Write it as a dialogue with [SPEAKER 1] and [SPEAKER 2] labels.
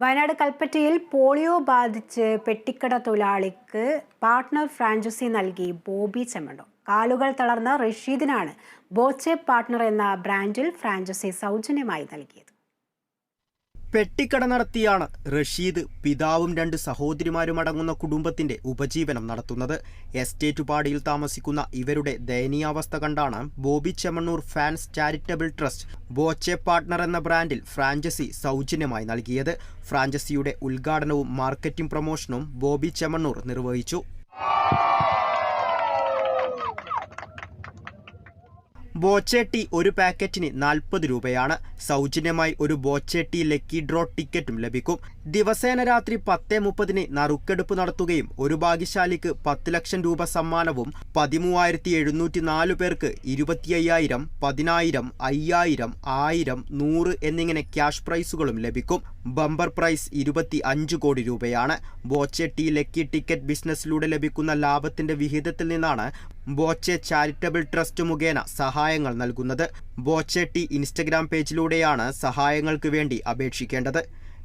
[SPEAKER 1] വയനാട് കൽപ്പറ്റയിൽ പോളിയോ ബാധിച്ച് പെട്ടിക്കട തൊഴിലാളിക്ക് പാർട്ട്ണർ ഫ്രാഞ്ചൈസി നൽകി ബോബി ചെമ്മണ്ടോ. കാലുകൾ തളർന്ന റഷീദിനാണ് ബോച്ചെ പാർട്ട്ണർ എന്ന ബ്രാൻഡിൽ ഫ്രാഞ്ചൈസി സൗജന്യമായി നൽകിയത്.
[SPEAKER 2] പെട്ടിക്കട നടത്തിയാണ് റഷീദ് പിതാവും രണ്ട് സഹോദരിമാരും അടങ്ങുന്ന കുടുംബത്തിന്റെ ഉപജീവനം നടത്തുന്നത്. എസ്റ്റേറ്റ് പാടിയിൽ താമസിക്കുന്ന ഇവരുടെ ദയനീയാവസ്ഥ കണ്ടാണ് Bobby Chemmanur fans charitable trust Boche partner എന്ന ബ്രാൻഡിൽ ഫ്രാഞ്ചസി സൗജന്യമായി നൽകിയത്. ഫ്രാഞ്ചസിയുടെ ഉദ്ഘാടനവും മാർക്കറ്റിംഗ് പ്രൊമോഷനും ബോബി ചെമ്മണ്ണൂർ നിർവഹിച്ചു. ബോച്ചേട്ടി ഒരു പാക്കറ്റിന് നാൽപ്പത് രൂപയാണ്. സൗജന്യമായി ഒരു ബോച്ചേട്ടി ലക്കി ഡ്രോ ടിക്കറ്റും ലഭിക്കും. ദിവസേന രാത്രി പത്ത് മുപ്പതിന് നറുക്കെടുപ്പ് നടത്തുകയും ഒരു ഭാഗ്യശാലിക്ക് പത്ത് ലക്ഷം രൂപ സമ്മാനവും പതിമൂവായിരത്തി എഴുന്നൂറ്റി നാല് പേർക്ക് ഇരുപത്തി അയ്യായിരം പതിനായിരം അയ്യായിരം ആയിരം നൂറ് എന്നിങ്ങനെ ക്യാഷ് പ്രൈസുകളും ലഭിക്കും. ബമ്പർ പ്രൈസ് ഇരുപത്തി അഞ്ച് കോടി രൂപയാണ്. ബോച്ചെട്ടി ലക്കി ടിക്കറ്റ് ബിസിനസ്സിലൂടെ ലഭിക്കുന്ന ലാഭത്തിന്റെ വിഹിതത്തിൽ നിന്നാണ് ബോച്ചെ ചാരിറ്റബിൾ ട്രസ്റ്റ് മുഖേന സഹായങ്ങൾ നൽകുന്നത്. ബോച്ചെട്ടി ഇൻസ്റ്റഗ്രാം പേജിലൂടെയാണ് സഹായങ്ങൾക്ക് വേണ്ടി അപേക്ഷിക്കേണ്ടത്.